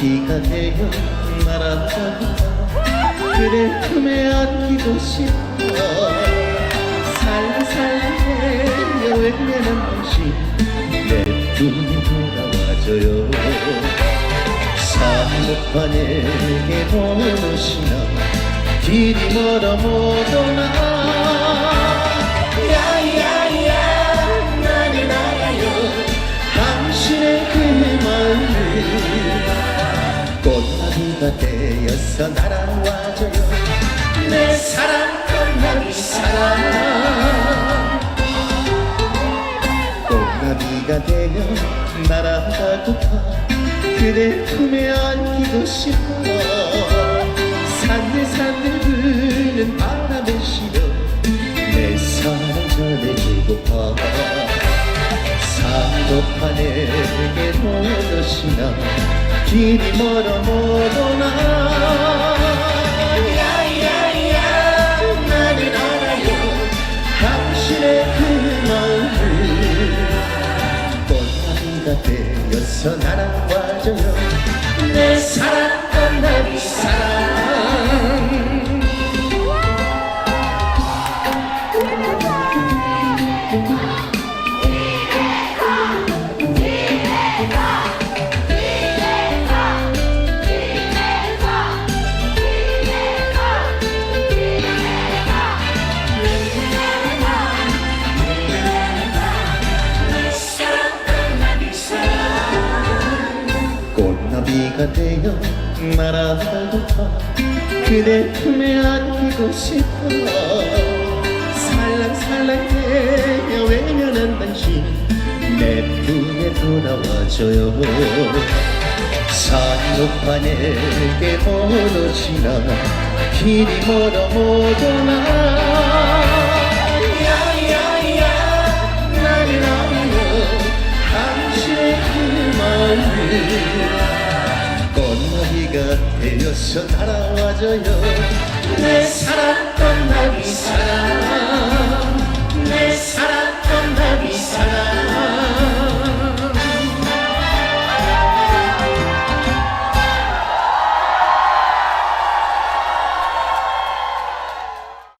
비가 내려 말아잡아 그대 품에 안기고 싶어. 살살해 여행내는 돌아와줘요. 사무판에게 보시나 길이 멀어 못 오나. 야야야 나는 알아요. 당신의 그 마음을 꽃나비가 되어서 날아와줘요. 내 사랑 꽃나비 사랑 꽃나비가 되어 날아가고파. 그대 품에 안기고 싶어. 산들산들 부는 바람에 실어 내 사랑 전해주고파. 산도판에게 모여시나. 길이 멀어 못 오나 되어서 날아와줘요. 내 사랑 꽃나비 꽃나비가 되어 날아가고파 그대 품에 안기고 싶어. 살랑살랑해요. 외면한 당신 내 품에 돌아와줘요. 산높판에게 번호지나 길이 멀어 못 오나 야야야 나는 알아요. 당신의 그 마음을 네가 되어서 따라와줘요. 내 사랑 떠나기 사랑.